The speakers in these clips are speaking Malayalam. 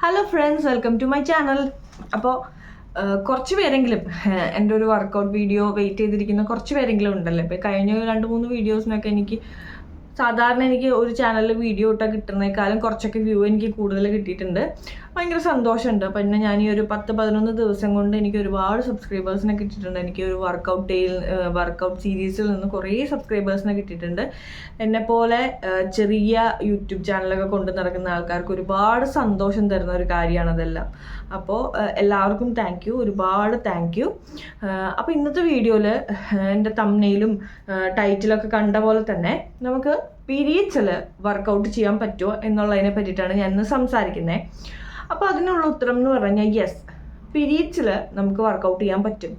Hello friends welcome to my channel അപ്പോൾ കുറച്ച് പേരെങ്കിലും എന്റെ ഒരു വർക്കൗട്ട് വീഡിയോ വെയിറ്റ് ചെയ്തിരിക്കുന്ന കുറച്ച് പേരെങ്കിലും ഉണ്ടല്ലോ. ഇപ്പോൾ കഴിഞ്ഞ രണ്ട് മൂന്ന് വീഡിയോസിനൊക്കെ എനിക്ക് സാധാരണ എനിക്ക് ഒരു ചാനലിൽ വീഡിയോ ഇട്ടാൽ കിട്ടുന്നേക്കാളും കുറച്ചൊക്കെ വ്യൂ എനിക്ക് കൂടുതൽ കിട്ടിയിട്ടുണ്ട്. ഭയങ്കര സന്തോഷമുണ്ട്. പിന്നെ ഞാൻ ഈ ഒരു പത്ത് പതിനൊന്ന് ദിവസം കൊണ്ട് എനിക്ക് ഒരുപാട് സബ്സ്ക്രൈബേഴ്സിനെ കിട്ടിയിട്ടുണ്ട്. എനിക്ക് ഒരു വർക്കൗട്ട് ഡേയിൽ വർക്കൗട്ട് സീരീസിൽ നിന്ന് കുറേ സബ്സ്ക്രൈബേഴ്സിനെ കിട്ടിയിട്ടുണ്ട്. എന്നെപ്പോലെ പോലെ ചെറിയ യൂട്യൂബ് ചാനലൊക്കെ കൊണ്ട് നടക്കുന്ന ആൾക്കാർക്ക് ഒരുപാട് സന്തോഷം തരുന്ന ഒരു കാര്യമാണ് അതെല്ലാം. അപ്പോൾ എല്ലാവർക്കും താങ്ക് യു ഒരുപാട് താങ്ക് യു അപ്പോൾ ഇന്നത്തെ വീഡിയോയിൽ എന്റെ തമ്മനയിലും ടൈറ്റിലൊക്കെ കണ്ട പോലെ തന്നെ നമുക്ക് പീരീഡ്സിൽ വർക്കൗട്ട് ചെയ്യാൻ പറ്റുമോ എന്നുള്ളതിനെ പറ്റിയിട്ടാണ് ഞാൻ ഇന്ന് സംസാരിക്കുന്നത് അപ്പോൾ അതിനുള്ള ഉത്തരം എന്ന് പറഞ്ഞാൽ യെസ് പീരീഡ്സിൽ നമുക്ക് വർക്കൗട്ട് ചെയ്യാൻ പറ്റും.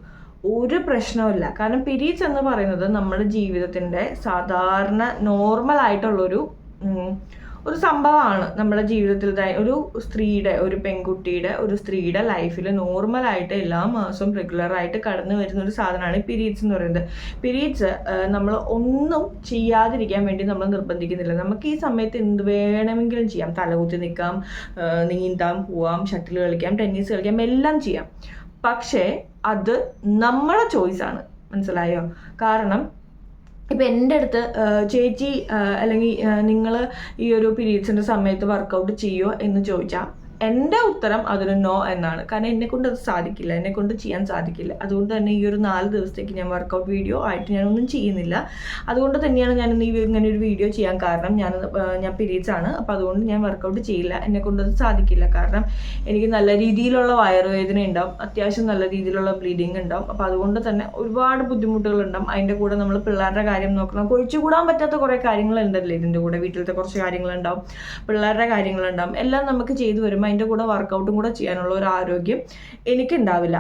ഒരു പ്രശ്നവുമില്ല കാരണം പിരീച്ച് എന്ന് പറയുന്നത് നമ്മുടെ ജീവിതത്തിന്റെ സാധാരണ നോർമൽ ആയിട്ടുള്ളൊരു ഒരു സംഭവമാണ് നമ്മുടെ ജീവിതത്തിൽ ഒരു സ്ത്രീയുടെ ഒരു പെൺകുട്ടിയുടെ ഒരു സ്ത്രീയുടെ ലൈഫിൽ നോർമലായിട്ട് എല്ലാ മാസവും റെഗുലറായിട്ട് കടന്നു വരുന്ന ഒരു സാധനമാണ് പീരീഡ്സ് എന്ന് പറയുന്നത്. പീരീഡ്സ് നമ്മൾ ഒന്നും ചെയ്യാതിരിക്കാൻ വേണ്ടി നമ്മൾ നിർബന്ധിക്കുന്നില്ല. നമുക്ക് ഈ സമയത്ത് എന്ത് വേണമെങ്കിലും ചെയ്യാം. തലകുത്തി നിൽക്കാം നീന്താം പോവാം ഷട്ടിൽ കളിക്കാം ടെന്നീസ് കളിക്കാം എല്ലാം ചെയ്യാം. പക്ഷേ അത് നമ്മുടെ ചോയ്സാണ് മനസ്സിലായോ? കാരണം ഇപ്പം എന്റെ അടുത്ത് ചേച്ചി അല്ലെങ്കിൽ നിങ്ങൾ ഈ ഒരു പീരീഡ്സിന്റെ സമയത്ത് വർക്കൗട്ട് ചെയ്യുമോ എന്ന് ചോദിച്ചാൽ എന്റെ ഉത്തരം അതിന് നോ എന്നാണ്. കാരണം എന്നെ കൊണ്ട് അത് സാധിക്കില്ല. എന്നെ കൊണ്ട് ചെയ്യാൻ സാധിക്കില്ല. അതുകൊണ്ട് തന്നെ ഈ ഒരു നാല് ദിവസത്തേക്ക് ഞാൻ വർക്കൗട്ട് വീഡിയോ ആയിട്ട് ഞാനൊന്നും ചെയ്യുന്നില്ല. അതുകൊണ്ട് തന്നെയാണ് ഞാൻ ഇന്ന് ഇങ്ങനെ ഒരു വീഡിയോ ചെയ്യാൻ കാരണം ഞാൻ ഞാൻ പിരീഡ്സ് ആണ്. അപ്പോൾ അതുകൊണ്ട് ഞാൻ വർക്കൗട്ട് ചെയ്യില്ല. എന്നെ കൊണ്ട് അത് സാധിക്കില്ല. കാരണം എനിക്ക് നല്ല രീതിയിലുള്ള വയറുവേദന ഉണ്ടാവും. അത്യാവശ്യം നല്ല രീതിയിലുള്ള ബ്ലീഡിങ് ഉണ്ടാവും. അപ്പോൾ അതുകൊണ്ട് തന്നെ ഒരുപാട് ബുദ്ധിമുട്ടുകൾ ഉണ്ടാവും. അതിന്റെ കൂടെ നമ്മൾ പിള്ളേരുടെ കാര്യം നോക്കണം. ഒഴിച്ചുകൂടാൻ പറ്റാത്ത കുറേ കാര്യങ്ങളുണ്ടല്ലോ ഇതിന്റെ കൂടെ. വീട്ടിലത്തെ കുറച്ച് കാര്യങ്ങളുണ്ടാവും പിള്ളേരുടെ കാര്യങ്ങളുണ്ടാവും എല്ലാം നമുക്ക് ചെയ്തു വരുമ്പോൾ അതിന്റെ കൂടെ വർക്കൗട്ടും കൂടെ ചെയ്യാനുള്ള ഒരു ആരോഗ്യം എനിക്കുണ്ടാവില്ല.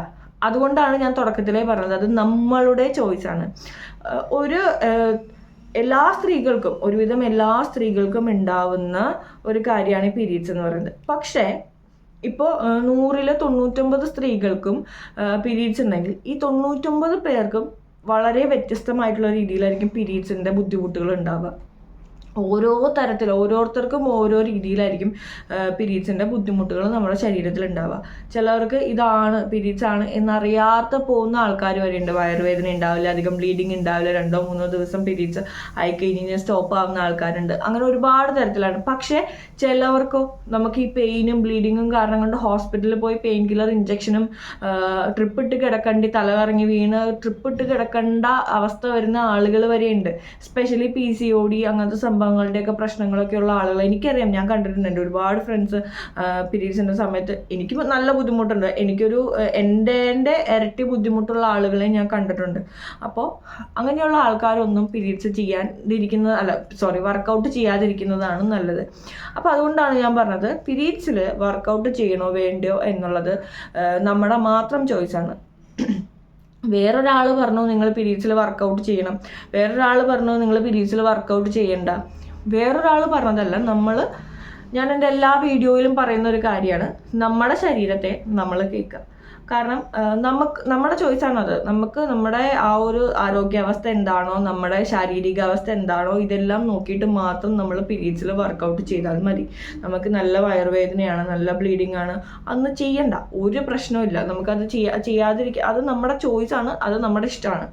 അതുകൊണ്ടാണ് ഞാൻ തുടക്കത്തിലേ പറഞ്ഞത്. അത് നമ്മളുടെ ചോയ്സാണ് ഒരു എല്ലാ സ്ത്രീകൾക്കും ഒരുവിധം എല്ലാ സ്ത്രീകൾക്കും ഉണ്ടാവുന്ന ഒരു കാര്യമാണ് പീരീഡ്സ് എന്ന് പറയുന്നത്. പക്ഷേ ഇപ്പോൾ നൂറിൽ തൊണ്ണൂറ്റൊമ്പത് സ്ത്രീകൾക്കും പീരീഡ്സ് ഉണ്ടെങ്കിൽ ഈ തൊണ്ണൂറ്റൊമ്പത് പേർക്കും വളരെ വ്യത്യസ്തമായിട്ടുള്ള രീതിയിലായിരിക്കും പീരീഡ്സിന്റെ ബുദ്ധിമുട്ടുകൾ ഉണ്ടാവുക. ഓരോ തരത്തിൽ ഓരോരുത്തർക്കും ഓരോ രീതിയിലായിരിക്കും പീരീഡ്സിന്റെ ബുദ്ധിമുട്ടുകൾ നമ്മുടെ ശരീരത്തിൽ ഉണ്ടാവുക. ചിലവർക്ക് ഇതാണ് പീരീഡ്സ് ആണ് എന്നറിയാത്ത പോകുന്ന ആൾക്കാർ വരെ ഉണ്ട്. വയറുവേദന ഉണ്ടാവില്ല അധികം ബ്ലീഡിങ് ഉണ്ടാവില്ല രണ്ടോ മൂന്നോ ദിവസം പീരീഡ്സ് ആയിക്കഴിഞ്ഞ് സ്റ്റോപ്പ് ആവുന്ന ആൾക്കാരുണ്ട്. അങ്ങനെ ഒരുപാട് തരത്തിലാണ്. പക്ഷേ ചിലവർക്കോ നമുക്ക് ഈ പെയിനും ബ്ലീഡിങ്ങും കാരണം കൊണ്ട് ഹോസ്പിറ്റലിൽ പോയി പെയിൻ കില്ലർ ഇഞ്ചക്ഷനും ട്രിപ്പ് ഇട്ട് കിടക്കണ്ടി തലകറങ്ങി വീണ് ട്രിപ്പ് ഇട്ട് കിടക്കേണ്ട അവസ്ഥ വരുന്ന ആളുകൾ വരെയുണ്ട് specially P C O D അങ്ങനത്തെ സംഭവങ്ങളുടെയൊക്കെ പ്രശ്നങ്ങളൊക്കെ ഉള്ള ആളുകൾ എനിക്കറിയാം. ഞാൻ കണ്ടിട്ടുണ്ട്. എന്റെ ഒരുപാട് ഫ്രണ്ട്സ് പീരീഡ്സിന്റെ സമയത്ത് എനിക്ക് നല്ല ബുദ്ധിമുട്ടുണ്ട്. എനിക്കൊരു എന്റെ എന്റെ ഇരട്ടി ബുദ്ധിമുട്ടുള്ള ആളുകളെ ഞാൻ കണ്ടിട്ടുണ്ട്. അപ്പോൾ അങ്ങനെയുള്ള ആൾക്കാരൊന്നും പീരീഡ്സ് ചെയ്യാതിരിക്കുന്നത് അല്ല സോറി വർക്കൗട്ട് ചെയ്യാതിരിക്കുന്നതാണ് നല്ലത്. അപ്പോൾ അതുകൊണ്ടാണ് ഞാൻ പറഞ്ഞത് പിരീഡ്സിൽ വർക്കൗട്ട് ചെയ്യണോ വേണ്ടയോ എന്നുള്ളത് നമ്മുടെ മാത്രം ചോയ്സാണ് വേറൊരാൾ പറഞ്ഞു നിങ്ങൾ പീരീഡ്സിൽ വർക്കൗട്ട് ചെയ്യണം. വേറൊരാൾ പറഞ്ഞു നിങ്ങൾ പീരീഡ്സിൽ വർക്കൗട്ട് ചെയ്യണ്ട. വേറൊരാൾ പറഞ്ഞതല്ല നമ്മൾ ഞാൻ എന്റെ എല്ലാ വീഡിയോയിലും പറയുന്ന ഒരു കാര്യമാണ്. നമ്മുടെ ശരീരത്തെ നമ്മൾ കേൾക്കുക. കാരണം നമുക്ക് നമ്മുടെ ചോയ്സാണ് അത്. നമുക്ക് നമ്മുടെ ആ ഒരു ആരോഗ്യാവസ്ഥ എന്താണോ നമ്മുടെ ശാരീരികാവസ്ഥ എന്താണോ ഇതെല്ലാം നോക്കിയിട്ട് മാത്രം നമ്മൾ പീരീഡ്സിൽ വർക്കൗട്ട് ചെയ്താൽ മതി. നമുക്ക് നല്ല വയറുവേദനയാണ് നല്ല ബ്ലീഡിംഗ് ആണ്. അന്ന് ചെയ്യണ്ട. ഒരു പ്രശ്നവും ഇല്ല. നമുക്കത് ചെയ്യാ ചെയ്യാതിരിക്കുക അത് നമ്മുടെ ചോയ്സാണ് അത് നമ്മുടെ ഇഷ്ടമാണ്.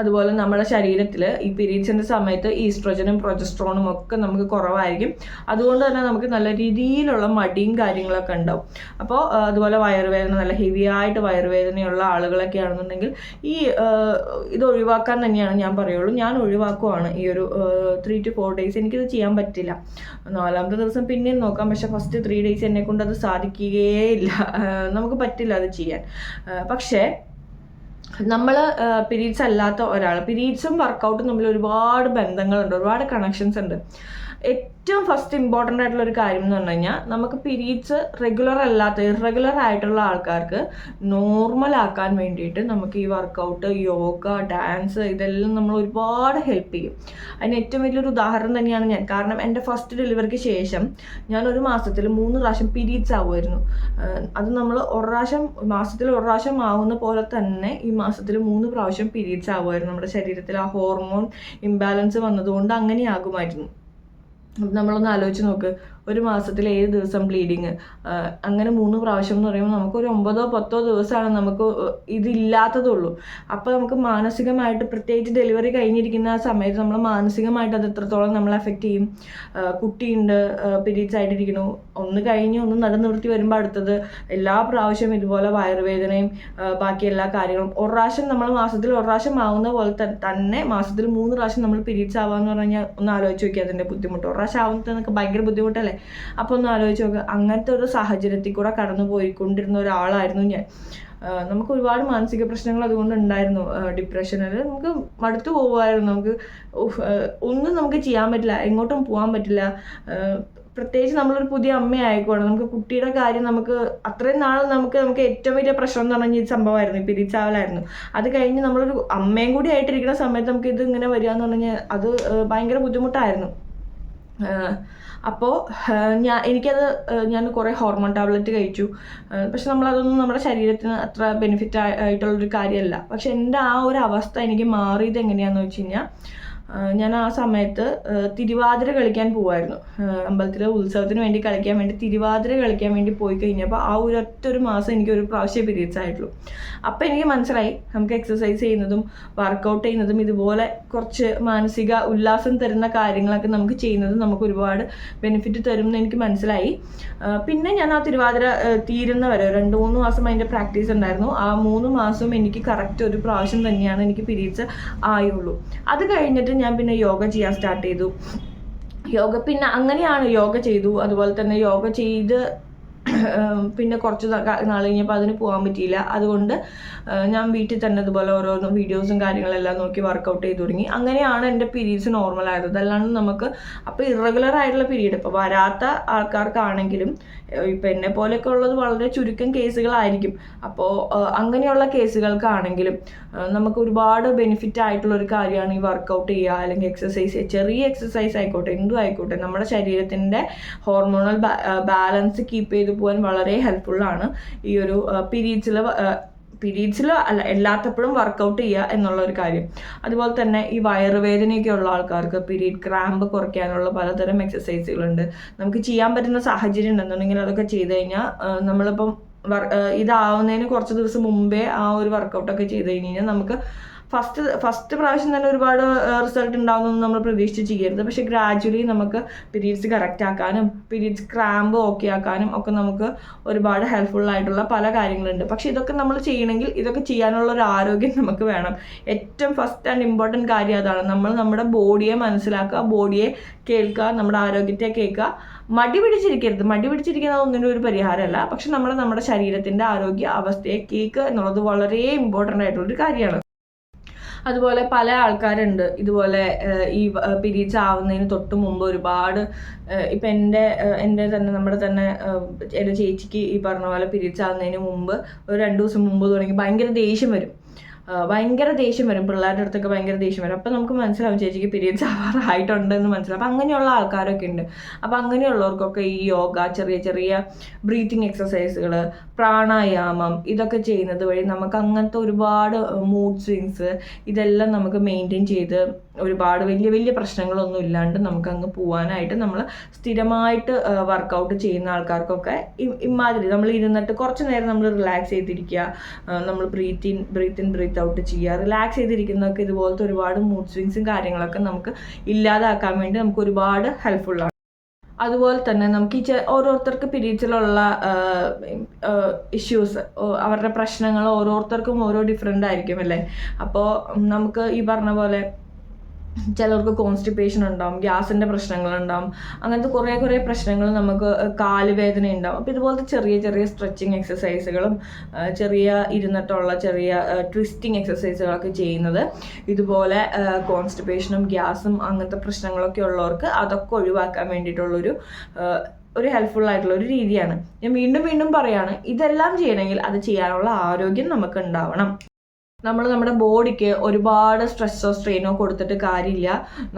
അതുപോലെ നമ്മുടെ ശരീരത്തിൽ ഈ പീരീഡ്സിന്റെ സമയത്ത് ഈസ്ട്രോജനും പ്രൊജസ്ട്രോണും ഒക്കെ നമുക്ക് കുറവായിരിക്കും. അതുകൊണ്ട് തന്നെ നമുക്ക് നല്ല രീതിയിലുള്ള മടിയും കാര്യങ്ങളൊക്കെ ഉണ്ടാവും. അപ്പോൾ അതുപോലെ വയറുവേദന നല്ല ഹെവി ആയിട്ട് വയറുവേദനയുള്ള ആളുകളൊക്കെ ആണെന്നുണ്ടെങ്കിൽ ഈ ഇത് ഒഴിവാക്കാൻ തന്നെയാണ് ഞാൻ പറയുള്ളൂ. ഞാൻ ഒഴിവാക്കുവാണ് ഈ ഒരു ത്രീ ടു ഫോർ ഡേയ്സ് എനിക്കിത് ചെയ്യാൻ പറ്റില്ല. നാലാമത്തെ ദിവസം പിന്നെയും നോക്കാം. പക്ഷേ ഫസ്റ്റ് ത്രീ ഡേയ്സ് എന്നെ കൊണ്ട് അത് സാധിക്കുകയേ ഇല്ല. നമുക്ക് പറ്റില്ല അത് ചെയ്യാൻ. പക്ഷേ നമ്മൾ പീരീഡ്സ് അല്ലാത്ത ഒരാൾ പീരീഡ്സും വർക്കൗട്ടും തമ്മിൽ ഒരുപാട് ബന്ധങ്ങളുണ്ട്. ഒരുപാട് കണക്ഷൻസ് ഉണ്ട്. ഏറ്റവും ഫസ്റ്റ് ഇമ്പോർട്ടന്റ് ആയിട്ടുള്ള ഒരു കാര്യം എന്ന് പറഞ്ഞു കഴിഞ്ഞാൽ നമുക്ക് പിരീഡ്സ് റെഗുലർ അല്ലാത്ത ഇറഗുലർ ആയിട്ടുള്ള ആൾക്കാർക്ക് നോർമൽ ആക്കാൻ വേണ്ടിയിട്ട് നമുക്ക് ഈ വർക്കൗട്ട് യോഗ ഡാൻസ് ഇതെല്ലാം നമ്മൾ ഒരുപാട് ഹെൽപ്പ് ചെയ്യും. അതിന് ഏറ്റവും വലിയൊരു ഉദാഹരണം തന്നെയാണ് ഞാൻ. കാരണം എന്റെ ഫസ്റ്റ് ഡെലിവറിക്ക് ശേഷം ഞാൻ ഒരു മാസത്തിൽ മൂന്ന് പ്രാവശ്യം പിരീഡ്സ് ആവുമായിരുന്നു. അത് നമ്മൾ ഒരു മാസത്തിൽ ഒരു പ്രാവശ്യം ആവുന്ന പോലെ തന്നെ ഈ മാസത്തിൽ മൂന്ന് പ്രാവശ്യം പിരീഡ്സ് ആവുമായിരുന്നു. നമ്മുടെ ശരീരത്തിൽ ആ ഹോർമോൺ ഇംബാലൻസ് വന്നതുകൊണ്ട് അങ്ങനെ ആകുമായിരുന്നു നമ്മളൊന്ന് ആലോചിച്ച് നോക്ക്. ഒരു മാസത്തിൽ ഏഴ് ദിവസം ബ്ലീഡിങ് അങ്ങനെ മൂന്ന് പ്രാവശ്യം എന്ന് പറയുമ്പോൾ നമുക്ക് ഒരു ഒമ്പതോ പത്തോ ദിവസമാണ് നമുക്ക് ഇതില്ലാത്തതുള്ളൂ. അപ്പോൾ നമുക്ക് മാനസികമായിട്ട് പ്രത്യേകിച്ച് ഡെലിവറി കഴിഞ്ഞിരിക്കുന്ന ആ സമയത്ത് നമ്മൾ മാനസികമായിട്ട് അത് എത്രത്തോളം നമ്മൾ അഫക്റ്റ് ചെയ്യും? കുട്ടിയുണ്ട് പീരീഡ്സ് ആയിട്ടിരിക്കുന്നു ഒന്ന് കഴിഞ്ഞ് ഒന്ന് നടനിവൃത്തി വരുമ്പോൾ അടുത്തത് എല്ലാ പ്രാവശ്യം ഇതുപോലെ വയറുവേദനയും ബാക്കി എല്ലാ കാര്യങ്ങളും. ഒരു പ്രാവശ്യം നമ്മൾ മാസത്തിൽ ഒരു പ്രാവശ്യം ആവുന്ന പോലെ തന്നെ മാസത്തിൽ മൂന്ന് പ്രാവശ്യം നമ്മൾ പീരീഡ്സ് ആവാന്ന് പറഞ്ഞാൽ ഒന്ന് ആലോചിച്ച് നോക്കി അതിന്റെ ബുദ്ധിമുട്ട്. ഒരു പ്രാവശ്യം ആവുന്നതൊക്കെ ഭയങ്കര ബുദ്ധിമുട്ടല്ലേ? അപ്പോൾ ഒന്ന് ആലോചിച്ച് നോക്കുക അങ്ങനത്തെ ഒരു സാഹചര്യത്തിൽ കൂടെ കടന്നു പോയിക്കൊണ്ടിരുന്ന ഒരാളായിരുന്നു ഞാൻ. നമുക്ക് ഒരുപാട് മാനസിക പ്രശ്നങ്ങൾ അതുകൊണ്ട് ഉണ്ടായിരുന്നു. ഡിപ്രഷനിൽ നമുക്ക് മടുത്തു പോകുമായിരുന്നു നമുക്ക് ഒന്നും നമുക്ക് ചെയ്യാൻ പറ്റില്ല. എങ്ങോട്ടും പോകാൻ പറ്റില്ല. പ്രത്യേകിച്ച് നമ്മളൊരു പുതിയ അമ്മയായിക്കോണം നമുക്ക് കുട്ടിയുടെ കാര്യം നമുക്ക് അത്രയും നാൾ നമുക്ക് നമുക്ക് ഏറ്റവും വലിയ പ്രശ്നം എന്ന് പറഞ്ഞാൽ ഈ സംഭവമായിരുന്നു. പിരിച്ചാവലായിരുന്നു. അത് കഴിഞ്ഞ് നമ്മളൊരു അമ്മയും കൂടി ആയിട്ടിരിക്കുന്ന സമയത്ത് നമുക്ക് ഇത് ഇങ്ങനെ വരിക എന്ന് പറഞ്ഞാൽ അത് ഭയങ്കര ബുദ്ധിമുട്ടായിരുന്നു. അപ്പോൾ ഞാൻ എനിക്കത് ഞാൻ കുറേ ഹോർമോൺ ടാബ്ലറ്റ് കഴിച്ചു. പക്ഷെ നമ്മളതൊന്നും നമ്മുടെ ശരീരത്തിന് അത്ര ബെനിഫിറ്റ് ആയിട്ടുള്ളൊരു കാര്യമല്ല പക്ഷെ എന്റെ ആ ഒരു അവസ്ഥ എനിക്ക് മാറിയത് എങ്ങനെയാണെന്ന് വെച്ച് കഴിഞ്ഞാൽ ഞാൻ ആ സമയത്ത് തിരുവാതിര കളിക്കാൻ പോവായിരുന്നു. അമ്പലത്തിലെ ഉത്സവത്തിന് വേണ്ടി കളിക്കാൻ വേണ്ടി തിരുവാതിര കളിക്കാൻ വേണ്ടി പോയി കഴിഞ്ഞപ്പോൾ ആ ഒരു ഒറ്റ ഒരു മാസം എനിക്ക് ഒരു പ്രാവശ്യം പീരീഡ്സ് ആയിട്ടുള്ളൂ. അപ്പോൾ എനിക്ക് മനസ്സിലായി നമുക്ക് എക്സസൈസ് ചെയ്യുന്നതും വർക്കൗട്ട് ചെയ്യുന്നതും ഇതുപോലെ കുറച്ച് മാനസിക ഉല്ലാസം തരുന്ന കാര്യങ്ങളൊക്കെ നമുക്ക് ചെയ്യുന്നത് നമുക്ക് ഒരുപാട് ബെനിഫിറ്റ് തരും എന്ന് എനിക്ക് മനസ്സിലായി. പിന്നെ ഞാൻ ആ തിരുവാതിര തീരുന്ന വരെ രണ്ട് മൂന്ന് മാസം അതിന്റെ പ്രാക്ടീസ് ഉണ്ടായിരുന്നു. ആ മൂന്ന് മാസം എനിക്ക് കറക്റ്റ് ഒരു പ്രാവശ്യം തന്നെയാണ് എനിക്ക് പീരീഡ്സ് ആയുള്ളൂ. അത് കഴിഞ്ഞിട്ട് ഞാൻ പിന്നെ യോഗ ചെയ്യാൻ സ്റ്റാർട്ട് ചെയ്തു. യോഗ പിന്നെ അങ്ങനെയാണ് യോഗ ചെയ്തു. അതുപോലെ തന്നെ യോഗ ചെയ്ത് പിന്നെ കുറച്ച് നാൾ കഴിഞ്ഞപ്പോൾ അതിന് പോകാൻ പറ്റിയില്ല. അതുകൊണ്ട് ഞാൻ വീട്ടിൽ തന്നെ ഇതുപോലെ ഓരോരോ വീഡിയോസും കാര്യങ്ങളെല്ലാം നോക്കി വർക്കൗട്ട് ചെയ്ത് തുടങ്ങി. അങ്ങനെയാണ് എന്റെ പീരീഡ്സ് നോർമൽ ആയത്. അതല്ലാണ്ട് നമുക്ക് അപ്പോൾ ഇറഗുലർ ആയിട്ടുള്ള പീരീഡ് ഇപ്പോൾ വരാത്ത ആൾക്കാർക്കാണെങ്കിലും ഇപ്പം എന്നെ പോലെയൊക്കെ ഉള്ളത് വളരെ ചുരുക്കം കേസുകളായിരിക്കും. അപ്പോൾ അങ്ങനെയുള്ള കേസുകൾക്കാണെങ്കിലും നമുക്ക് ഒരുപാട് ബെനിഫിറ്റ് ആയിട്ടുള്ള ഒരു കാര്യമാണ് ഈ വർക്കൗട്ട് ചെയ്യുക അല്ലെങ്കിൽ എക്സസൈസ് ചെറിയ എക്സസൈസ് ആയിക്കോട്ടെ എന്തും ആയിക്കോട്ടെ നമ്മുടെ ശരീരത്തിന്റെ ഹോർമോണൽ ബാലൻസ് കീപ്പ് ചെയ്ത് പോകാൻ വളരെ ഹെൽപ്ഫുള്ളാണ് ഈ ഒരു പീരീഡ്സിൽ പീരീഡ്സിൽ അല്ല എല്ലാത്തപ്പോഴും വർക്കൗട്ട് ചെയ്യുക എന്നുള്ള ഒരു കാര്യം. അതുപോലെ തന്നെ ഈ വയറുവേദനയൊക്കെ ഉള്ള ആൾക്കാർക്ക് പീരീഡ് ക്രാമ്പ് കുറയ്ക്കാനുള്ള പലതരം എക്സസൈസുകളുണ്ട് നമുക്ക് ചെയ്യാൻ പറ്റുന്ന സാഹചര്യം ഉണ്ടെന്നുണ്ടെങ്കിൽ അതൊക്കെ ചെയ്ത് കഴിഞ്ഞാൽ നമ്മളിപ്പം വർ ഇതാവുന്നതിന് കുറച്ച് ദിവസം മുമ്പേ ആ ഒരു വർക്കൗട്ടൊക്കെ ചെയ്ത് കഴിഞ്ഞ് കഴിഞ്ഞാൽ നമുക്ക് ഫസ്റ്റ് ഫസ്റ്റ് പ്രാവശ്യം തന്നെ ഒരുപാട് റിസൾട്ട് ഉണ്ടാവുമെന്നൊന്നും നമ്മൾ പ്രതീക്ഷിച്ച് ചെയ്യരുത്. പക്ഷെ ഗ്രാജുവലി നമുക്ക് പീരീഡ്സ് കറക്റ്റ് ആക്കാനും പീരീഡ്സ് ക്രാമ്പ് ഓക്കെ ആക്കാനും ഒക്കെ നമുക്ക് ഒരുപാട് ഹെൽപ്ഫുൾ ആയിട്ടുള്ള പല കാര്യങ്ങളുണ്ട്. പക്ഷെ ഇതൊക്കെ നമ്മൾ ചെയ്യണമെങ്കിൽ ഇതൊക്കെ ചെയ്യാനുള്ള ഒരു ആരോഗ്യം നമുക്ക് വേണം. ഏറ്റവും ഫസ്റ്റ് ആൻഡ് ഇമ്പോർട്ടന്റ് കാര്യം അതാണ്. നമ്മൾ നമ്മുടെ ബോഡിയെ മനസ്സിലാക്കുക ബോഡിയെ കേൾക്കുക നമ്മുടെ ആരോഗ്യത്തെ കേൾക്കുക. മടി പിടിച്ചിരിക്കരുത്. മടി പിടിച്ചിരിക്കുന്നത് ഒന്നിനും ഒരു പരിഹാരമല്ല. പക്ഷെ നമ്മൾ നമ്മുടെ ശരീരത്തിന്റെ ആരോഗ്യ അവസ്ഥയെ കേൾക്കുക എന്നുള്ളത് വളരെ ഇമ്പോർട്ടന്റ് ആയിട്ടുള്ളൊരു കാര്യമാണ്. അതുപോലെ പല ആൾക്കാരുണ്ട്. ഇതുപോലെ ഈ പീരീഡ്സ് ആവുന്നതിന് തൊട്ട് മുമ്പ് ഒരുപാട് ഇപ്പം എന്റെ എന്റെ തന്നെ നമ്മുടെ തന്നെ എന്റെ ചേച്ചിക്ക് ഈ പറഞ്ഞ പോലെ പീരീഡ്സ് ആവുന്നതിന് മുമ്പ് ഒരു രണ്ട് ദിവസം മുമ്പ് തുടങ്ങി ഭയങ്കര ദേഷ്യം വരും. ഭയങ്കര ദേഷ്യം വരും. പിള്ളേരുടെ അടുത്തൊക്കെ ഭയങ്കര ദേഷ്യം വരും. അപ്പം നമുക്ക് മനസ്സിലാവും ചേച്ചിക്ക് പീരീഡ്സ് ആവാറായിട്ടുണ്ടെന്ന് മനസ്സിലാവും. അപ്പം അങ്ങനെയുള്ള ആൾക്കാരൊക്കെ ഉണ്ട്. അപ്പം അങ്ങനെയുള്ളവർക്കൊക്കെ ഈ യോഗ ചെറിയ ചെറിയ ബ്രീത്തിങ് എക്സസൈസുകൾ പ്രാണായാമം ഇതൊക്കെ ചെയ്യുന്നത് വഴി നമുക്ക് അങ്ങനത്തെ ഒരുപാട് മൂഡ് സ്വിങ്സ് ഇതെല്ലാം നമുക്ക് മെയിന്റെയിൻ ചെയ്ത് ഒരുപാട് വലിയ വലിയ പ്രശ്നങ്ങളൊന്നും ഇല്ലാണ്ട് നമുക്ക് അങ്ങ് പോകാനായിട്ട് നമ്മൾ സ്ഥിരമായിട്ട് വർക്കൗട്ട് ചെയ്യുന്ന ആൾക്കാർക്കൊക്കെ ഇമാതിരി നമ്മൾ ഇരുന്നിട്ട് കുറച്ച് നേരം നമ്മൾ റിലാക്സ് ചെയ്തിരിക്കുക നമ്മൾ breathe in breathe in breathe out ചെയ്യുക. റിലാക്സ് ചെയ്തിരിക്കുന്നതൊക്കെ ഇതുപോലത്തെ ഒരുപാട് മൂഡ് സ്വിങ്സും കാര്യങ്ങളൊക്കെ നമുക്ക് ഇല്ലാതാക്കാൻ വേണ്ടി നമുക്ക് ഒരുപാട് ഹെൽപ്ഫുള്ളാണ് അതുപോലെ തന്നെ നമുക്ക് ഈ ഓരോരുത്തർക്ക് പീരീഡ്സിലുള്ള ഇഷ്യൂസ് അവരുടെ പ്രശ്നങ്ങൾ ഓരോരുത്തർക്കും ഓരോ ഡിഫറെന്റ് ആയിരിക്കും അല്ലേ? അപ്പോൾ നമുക്ക് ഈ പറഞ്ഞ പോലെ ചിലർക്ക് കോൺസ്റ്റിപ്പേഷൻ ഉണ്ടാവും ഗ്യാസിന്റെ പ്രശ്നങ്ങളുണ്ടാവും അങ്ങനത്തെ കുറേ കുറേ പ്രശ്നങ്ങൾ നമുക്ക് കാൽ വേദന ഉണ്ടാവും അപ്പോൾ ഇതുപോലത്തെ ചെറിയ ചെറിയ സ്ട്രെച്ചിങ് എക്സസൈസുകളും ചെറിയ ഇരുന്നിട്ടുള്ള ചെറിയ ട്വിസ്റ്റിംഗ് എക്സസൈസുകളൊക്കെ ചെയ്യുന്നത്. ഇതുപോലെ കോൺസ്റ്റിപ്പേഷനും ഗ്യാസും അങ്ങനത്തെ പ്രശ്നങ്ങളൊക്കെ ഉള്ളവർക്ക് അതൊക്കെ ഒഴിവാക്കാൻ വേണ്ടിയിട്ടുള്ളൊരു ഒരു ഹെൽപ്ഫുൾ ആയിട്ടുള്ള ഒരു രീതിയാണ്. ഞാൻ വീണ്ടും വീണ്ടും പറയാണ് ഇതെല്ലാം ചെയ്യണമെങ്കിൽ അത് ചെയ്യാനുള്ള ആരോഗ്യം നമുക്ക് ഉണ്ടാവണം നമ്മൾ നമ്മുടെ ബോഡിക്ക് ഒരുപാട് സ്ട്രെസ്സോ സ്ട്രെയിനോ കൊടുത്തിട്ട് കാര്യമില്ല.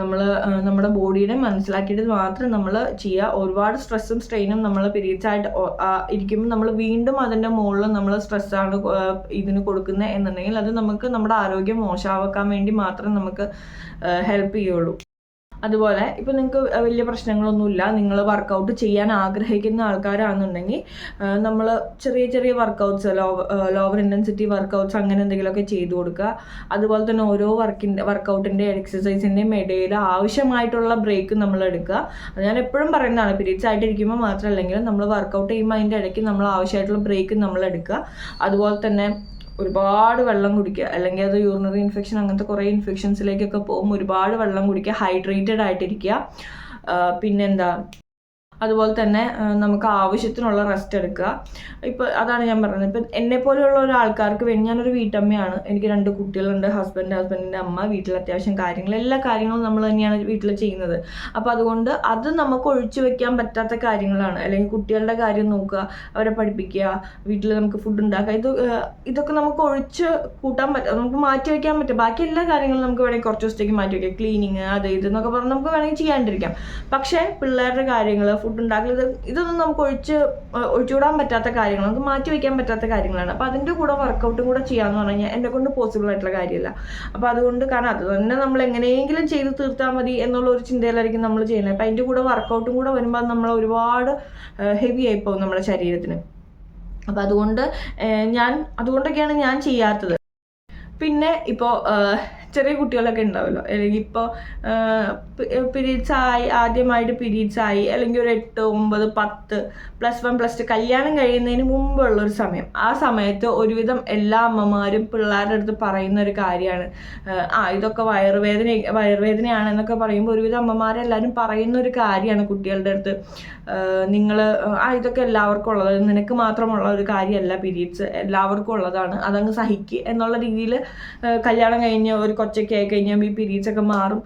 നമ്മൾ നമ്മുടെ ബോഡിയുടെ മനസ്സിലാക്കിയിട്ട് മാത്രം നമ്മൾ ചെയ്യുക ഒരുപാട് സ്ട്രെസ്സും സ്ട്രെയിനും നമ്മൾ പീരീഡ്സ് ആയിട്ട് ഇരിക്കുമ്പോൾ നമ്മൾ വീണ്ടും അതിന്റെ മുകളിൽ നമ്മൾ സ്ട്രെസ്സാണ് ഇതിന് കൊടുക്കുന്നത് എന്നുണ്ടെങ്കിൽ അത് നമുക്ക് നമ്മുടെ ആരോഗ്യം മോശമാക്കാൻ വേണ്ടി മാത്രം നമുക്ക് ഹെൽപ്പ് ചെയ്യുള്ളൂ. അതുപോലെ ഇപ്പം നിങ്ങൾക്ക് വലിയ പ്രശ്നങ്ങളൊന്നുമില്ല. നിങ്ങൾ വർക്കൗട്ട് ചെയ്യാൻ ആഗ്രഹിക്കുന്ന ആൾക്കാരാണെന്നുണ്ടെങ്കിൽ നമ്മൾ ചെറിയ ചെറിയ workouts low lower intensity workouts അങ്ങനെ എന്തെങ്കിലുമൊക്കെ ചെയ്തു കൊടുക്കുക. അതുപോലെ തന്നെ ഓരോ വർക്കിന്റെ വർക്കൗട്ടിന്റെ എക്സസൈസിന്റെയും ഇടയിൽ ആവശ്യമായിട്ടുള്ള ബ്രേക്ക് നമ്മൾ എടുക്കുക. അത് ഞാൻ എപ്പോഴും പറയുന്നതാണ് പീരീഡ്സ് ആയിട്ടിരിക്കുമ്പോൾ മാത്രമല്ലെങ്കിലും നമ്മൾ വർക്കൗട്ട് ചെയ്യുമ്പോൾ അതിന്റെ ഇടയ്ക്ക് നമ്മൾ ആവശ്യമായിട്ടുള്ള ബ്രേക്ക് നമ്മൾ എടുക്കുക. അതുപോലെ തന്നെ ഒരുപാട് വെള്ളം കുടിക്കുക. അല്ലെങ്കിൽ അത് യൂറിനറി ഇൻഫെക്ഷൻ അങ്ങനത്തെ കുറേ ഇൻഫെക്ഷൻസിലേക്കൊക്കെ പോകും ഒരുപാട് വെള്ളം കുടിക്കുക. ഹൈഡ്രേറ്റഡ് ആയിട്ടിരിക്കുക. പിന്നെന്താ? അതുപോലെ തന്നെ നമുക്ക് ആവശ്യത്തിനുള്ള റെസ്റ്റ് എടുക്കുക. ഇപ്പോൾ അതാണ് ഞാൻ പറയുന്നത് ഇപ്പം എന്നെ പോലെയുള്ള ഒരാൾക്കാർക്ക് വേണ്ടി ഞാനൊരു വീട്ടമ്മയാണ്. എനിക്ക് രണ്ട് കുട്ടികളുണ്ട്. ഹസ്ബൻഡ് ഹസ്ബൻഡിന്റെ അമ്മ വീട്ടിൽ അത്യാവശ്യം കാര്യങ്ങൾ എല്ലാ കാര്യങ്ങളും നമ്മൾ തന്നെയാണ് വീട്ടിൽ ചെയ്യുന്നത്. അപ്പോൾ അതുകൊണ്ട് അത് നമുക്ക് ഒഴിച്ചു വെക്കാൻ പറ്റാത്ത കാര്യങ്ങളാണ്. അല്ലെങ്കിൽ കുട്ടികളുടെ കാര്യം നോക്കുക അവരെ പഠിപ്പിക്കുക വീട്ടിൽ നമുക്ക് ഫുഡ് ഉണ്ടാക്കുക. ഇത് ഇതൊക്കെ നമുക്ക് ഒഴിച്ച് കൂട്ടാൻ പറ്റും നമുക്ക് മാറ്റി വെക്കാൻ പറ്റും. ബാക്കി എല്ലാ കാര്യങ്ങളും നമുക്ക് വേണമെങ്കിൽ കുറച്ച് ദിവസത്തേക്ക് മാറ്റി വെക്കാം. ക്ലീനിങ് അത് ഇത് എന്നൊക്കെ പറഞ്ഞ് നമുക്ക് വേണമെങ്കിൽ ചെയ്യാണ്ടിരിക്കാം. പക്ഷേ പിള്ളേരുടെ കാര്യങ്ങൾ ഫുഡ് ഉണ്ടാക്കൽ ഇത് ഇതൊന്നും നമുക്ക് ഒഴിച്ച് ഒഴിച്ചുകൂടാൻ പറ്റാത്ത കാര്യങ്ങൾ നമുക്ക് മാറ്റി വെക്കാൻ പറ്റാത്ത കാര്യങ്ങളാണ്. അപ്പോൾ അതിന്റെ കൂടെ വർക്കൗട്ടും കൂടെ ചെയ്യാന്ന് പറഞ്ഞു കഴിഞ്ഞാൽ എന്നെ കൊണ്ട് പോസിബിൾ ആയിട്ടുള്ള കാര്യമല്ല അപ്പോൾ അതുകൊണ്ട് കാരണം അത് തന്നെ നമ്മൾ എങ്ങനെയെങ്കിലും ചെയ്ത് തീർത്താൽ മതി എന്നുള്ള ഒരു ചിന്തയിലായിരിക്കും നമ്മൾ ചെയ്യുന്നത്. അപ്പോൾ അതിന്റെ കൂടെ വർക്കൗട്ടും കൂടെ വരുമ്പോൾ നമ്മൾ ഒരുപാട് ഹെവി ആയിപ്പോകും നമ്മുടെ ശരീരത്തിന്. അപ്പോൾ അതുകൊണ്ട് ഞാൻ അതുകൊണ്ടൊക്കെയാണ് ഞാൻ ചെയ്യാത്തത്. പിന്നെ ഇപ്പോൾ ചെറിയ കുട്ടികളൊക്കെ ഉണ്ടാവുമല്ലോ അല്ലെങ്കിൽ ഇപ്പോൾ പീരീഡ്സ് ആയി ആദ്യമായിട്ട് പീരീഡ്സ് ആയി അല്ലെങ്കിൽ ഒരു എട്ട് ഒമ്പത് പത്ത് പ്ലസ് വൺ പ്ലസ് ടു കല്യാണം കഴിയുന്നതിന് മുമ്പുള്ള ഒരു സമയം. ആ സമയത്ത് ഒരുവിധം എല്ലാ അമ്മമാരും പിള്ളേരുടെ അടുത്ത് പറയുന്ന ഒരു കാര്യമാണ്. ആ ഇതൊക്കെ വയറുവേദന വയറുവേദനയാണ് എന്നൊക്കെ പറയുമ്പോൾ ഒരുവിധം അമ്മമാരെല്ലാവരും പറയുന്ന ഒരു കാര്യമാണ് കുട്ടികളുടെ അടുത്ത്. നിങ്ങൾ ആ ഇതൊക്കെ എല്ലാവർക്കും ഉള്ളത്. നിനക്ക് മാത്രമുള്ള ഒരു കാര്യമല്ല പീരീഡ്സ് എല്ലാവർക്കും ഉള്ളതാണ്. അതങ്ങ് സഹിക്കുക എന്നുള്ള രീതിയിൽ കല്യാണം കഴിഞ്ഞ് ഒരു കൊച്ചൊക്കെ ആയി കഴിഞ്ഞാൽ ഈ പീരീഡ്സ് ഒക്കെ മാറും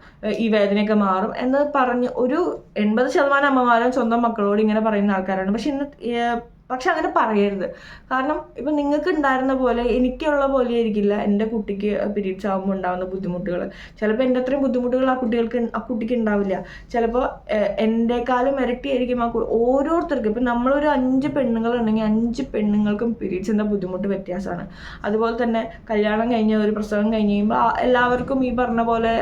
ഈ വേദനയൊക്കെ മാറും എന്ന് പറഞ്ഞ് ഒരു എൺപത് ശതമാനം അമ്മമാരും സ്വന്തം മക്കളോട് ഇങ്ങനെ പറയുന്ന ആൾക്കാരാണ്. പക്ഷെ ഇന്ന് പക്ഷെ അങ്ങനെ പറയരുത്. കാരണം ഇപ്പം നിങ്ങൾക്ക് ഉണ്ടായിരുന്ന പോലെ എനിക്കുള്ള പോലെ ആയിരിക്കില്ല എന്റെ കുട്ടിക്ക് പീരീഡ്സ് ആകുമ്പോൾ ഉണ്ടാകുന്ന ബുദ്ധിമുട്ടുകൾ ചിലപ്പോൾ എന്റെ അത്രയും ബുദ്ധിമുട്ടുകൾ ആ കുട്ടികൾക്ക് ആ കുട്ടിക്ക് ഉണ്ടാവില്ല. ചിലപ്പോൾ എന്റെക്കാളും ഇരട്ടിയായിരിക്കും ആ ഓരോരുത്തർക്കും. ഇപ്പം നമ്മളൊരു അഞ്ച് പെണ്ണുങ്ങൾ ഉണ്ടെങ്കിൽ അഞ്ച് പെണ്ണുങ്ങൾക്കും പീരീഡ്സിന്റെ ബുദ്ധിമുട്ട് വ്യത്യാസമാണ്. അതുപോലെ തന്നെ കല്യാണം കഴിഞ്ഞ ഒരു പ്രസവം കഴിഞ്ഞ് കഴിയുമ്പോൾ എല്ലാവർക്കും ഈ പറഞ്ഞ പോലെ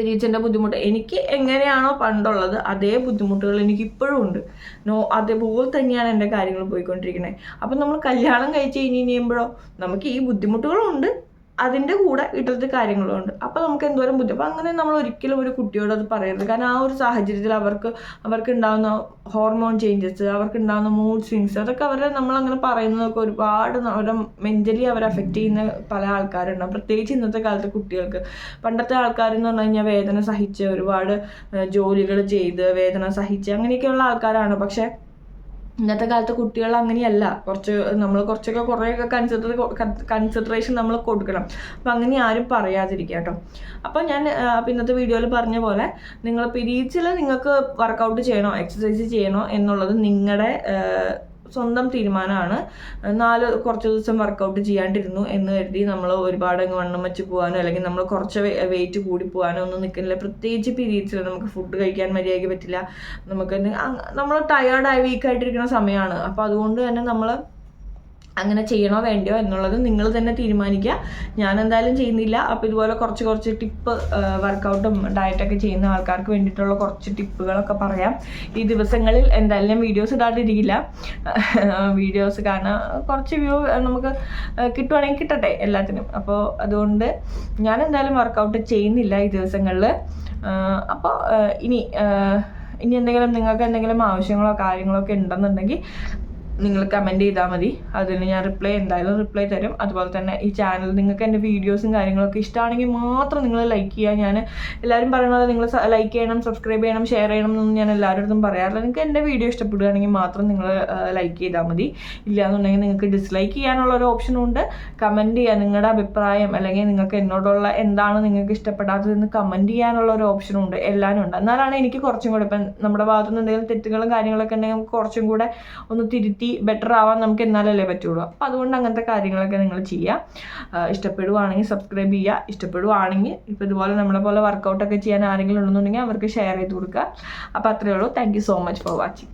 പീരീഡ്സിന്റെ ബുദ്ധിമുട്ട്. എനിക്ക് എങ്ങനെയാണോ പണ്ടുള്ളത് അതേ ബുദ്ധിമുട്ടുകൾ എനിക്ക് ഇപ്പോഴും ഉണ്ട്. നോ അതേപോലെ തന്നെയാണ് എന്റെ കാര്യങ്ങൾ പോയിക്കൊണ്ടിരിക്കുന്നത്. അപ്പം നമ്മൾ കല്യാണം കഴിച്ച് കഴിഞ്ഞ് കഴിയുമ്പോഴോ നമുക്ക് ഈ ബുദ്ധിമുട്ടുകളും ഉണ്ട് അതിന്റെ കൂടെ ഇട്ടത് കാര്യങ്ങളും ഉണ്ട് അപ്പോൾ നമുക്ക് എന്തോരം ബുദ്ധി അപ്പോൾ അങ്ങനെ നമ്മൾ ഒരിക്കലും ഒരു കുട്ടിയോട് അത് പറയരുത്. കാരണം ആ ഒരു സാഹചര്യത്തിൽ അവർക്ക് അവർക്ക് ഉണ്ടാകുന്ന ഹോർമോൺ ചേഞ്ചസ് അവർക്ക് ഉണ്ടാകുന്ന മൂഡ് സ്വിങ്സ് അതൊക്കെ അവരെ നമ്മൾ അങ്ങനെ പറയുന്നതൊക്കെ ഒരുപാട് അവരെ മെന്റലി അവരെ അഫക്റ്റ് ചെയ്യുന്ന പല ആൾക്കാരുണ്ടാവും പ്രത്യേകിച്ച് ഇന്നത്തെ കാലത്തെ കുട്ടികൾക്ക്. പണ്ടത്തെ ആൾക്കാരെന്ന് പറഞ്ഞു കഴിഞ്ഞാൽ വേദന സഹിച്ച് ഒരുപാട് ജോലികൾ ചെയ്ത് വേദന സഹിച്ച് അങ്ങനെയൊക്കെയുള്ള ആൾക്കാരാണ്. പക്ഷേ ഇന്നത്തെ കാലത്ത് കുട്ടികൾ അങ്ങനെയല്ല. കുറച്ച് നമ്മൾ കുറച്ചൊക്കെ കുറേയൊക്കെ കൺസിഡർ കൺസിഡറേഷൻ നമ്മൾ കൊടുക്കണം. അപ്പം അങ്ങനെ ആരും പറയാതിരിക്കുക കേട്ടോ. അപ്പം ഞാൻ ഇന്നത്തെ വീഡിയോയിൽ പറഞ്ഞ പോലെ നിങ്ങൾ പിരീച്ചിൽ നിങ്ങൾക്ക് വർക്കൗട്ട് ചെയ്യണോ എക്സസൈസ് ചെയ്യണോ എന്നുള്ളത് നിങ്ങളുടെ സ്വന്തം തീരുമാനമാണ്. നാല് കുറച്ച് ദിവസം വർക്കൗട്ട് ചെയ്യാണ്ടിരുന്നു എന്ന് കരുതി നമ്മൾ ഒരുപാട് അങ്ങ് വണ്ണം വെച്ച് പോകാനോ അല്ലെങ്കിൽ നമ്മൾ കുറച്ച് വെയിറ്റ് കൂടി പോകാനോ ഒന്നും നിൽക്കുന്നില്ല. പ്രത്യേകിച്ച് പീരീഡ്സിൽ നമുക്ക് ഫുഡ് കഴിക്കാൻ മര്യാദയ്ക്ക് പറ്റില്ല. നമുക്ക് നമ്മൾ ടയേർഡായി വീക്കായിട്ടിരിക്കുന്ന സമയമാണ് അപ്പോൾ അതുകൊണ്ട് തന്നെ നമ്മൾ അങ്ങനെ ചെയ്യണോ വേണ്ടയോ എന്നുള്ളത് നിങ്ങൾ തന്നെ തീരുമാനിക്കുക. ഞാൻ എന്തായാലും ചെയ്യുന്നില്ല. അപ്പോൾ ഇതുപോലെ കുറച്ച് കുറച്ച് ടിപ്പ് വർക്കൗട്ടും ഡയറ്റൊക്കെ ചെയ്യുന്ന ആൾക്കാർക്ക് വേണ്ടിയിട്ടുള്ള കുറച്ച് ടിപ്പുകളൊക്കെ പറയാം. ഈ ദിവസങ്ങളിൽ എന്തായാലും ഞാൻ വീഡിയോസ് ഇടാണ്ടിരിക്കില്ല വീഡിയോസ് കാരണം കുറച്ച് വ്യൂ നമുക്ക് കിട്ടുവാണെങ്കിൽ കിട്ടട്ടെ എല്ലാത്തിനും. അപ്പോൾ അതുകൊണ്ട് ഞാൻ എന്തായാലും വർക്കൗട്ട് ചെയ്യുന്നില്ല ഈ ദിവസങ്ങളിൽ. അപ്പോൾ ഇനി ഇനി എന്തെങ്കിലും നിങ്ങൾക്ക് എന്തെങ്കിലും ആവശ്യങ്ങളോ കാര്യങ്ങളോ ഒക്കെ ഉണ്ടെന്നുണ്ടെങ്കിൽ നിങ്ങൾ കമന്റ് ചെയ്താൽ മതി. അതിന് ഞാൻ റിപ്ലൈ എന്തായാലും റിപ്ലൈ തരും. അതുപോലെ തന്നെ ഈ ചാനൽ നിങ്ങൾക്ക് എന്റെ വീഡിയോസും കാര്യങ്ങളൊക്കെ ഇഷ്ടമാണെങ്കിൽ മാത്രം നിങ്ങൾ ലൈക്ക് ചെയ്യുക. ഞാൻ എല്ലാവരും പറയുന്നത് നിങ്ങൾ ലൈക്ക് ചെയ്യണം സബ്സ്ക്രൈബ് ചെയ്യണം ഷെയർ ചെയ്യണം എന്നൊന്നും ഞാൻ എല്ലാവരുടെ പറയാറില്ല. നിങ്ങൾക്ക് എന്റെ വീഡിയോ ഇഷ്ടപ്പെടുകയാണെങ്കിൽ മാത്രം നിങ്ങൾ ലൈക്ക് ചെയ്താൽ മതി. ഇല്ലയെന്നുണ്ടെങ്കിൽ നിങ്ങൾക്ക് ഡിസ്ലൈക്ക് ചെയ്യാനുള്ള ഒരു ഓപ്ഷനും ഉണ്ട്. കമന്റ് ചെയ്യുക. നിങ്ങളുടെ അഭിപ്രായം അല്ലെങ്കിൽ നിങ്ങൾക്ക് എന്നോടുള്ള എന്താണ് നിങ്ങൾക്ക് ഇഷ്ടപ്പെടാത്തതെന്ന് കമന്റ് ചെയ്യാനുള്ള ഒരു ഓപ്ഷനും ഉണ്ട്. എല്ലാവരും ഉണ്ട്. എന്നാലാണ് എനിക്ക് കുറച്ചും കൂടെ ഇപ്പം നമ്മുടെ ഭാഗത്തുനിന്ന് എന്തെങ്കിലും തെറ്റുകളും കാര്യങ്ങളൊക്കെ ഉണ്ടെങ്കിൽ നമുക്ക് കുറച്ചും കൂടെ ഒന്ന് തിരുത്തി ബെറ്റർ ആവാൻ നമുക്ക് എന്നാലല്ലേ പറ്റുള്ളൂ. അപ്പോൾ അതുകൊണ്ട് അങ്ങനത്തെ കാര്യങ്ങളൊക്കെ നിങ്ങൾ ചെയ്യുക ഇഷ്ടപ്പെടുവാണെങ്കിൽ സബ്സ്ക്രൈബ് ചെയ്യുക ഇഷ്ടപ്പെടുവാണെങ്കിൽ ഇപ്പോൾ ഇതുപോലെ നമ്മളെ പോലെ വർക്കൗട്ടൊക്കെ ചെയ്യാൻ ആരെങ്കിലും ഉണ്ടെന്നുണ്ടെങ്കിൽ അവർക്ക് ഷെയർ ചെയ്ത് കൊടുക്കുക. അപ്പോൾ അത്രയേ ഉള്ളൂ. Thank so much for watching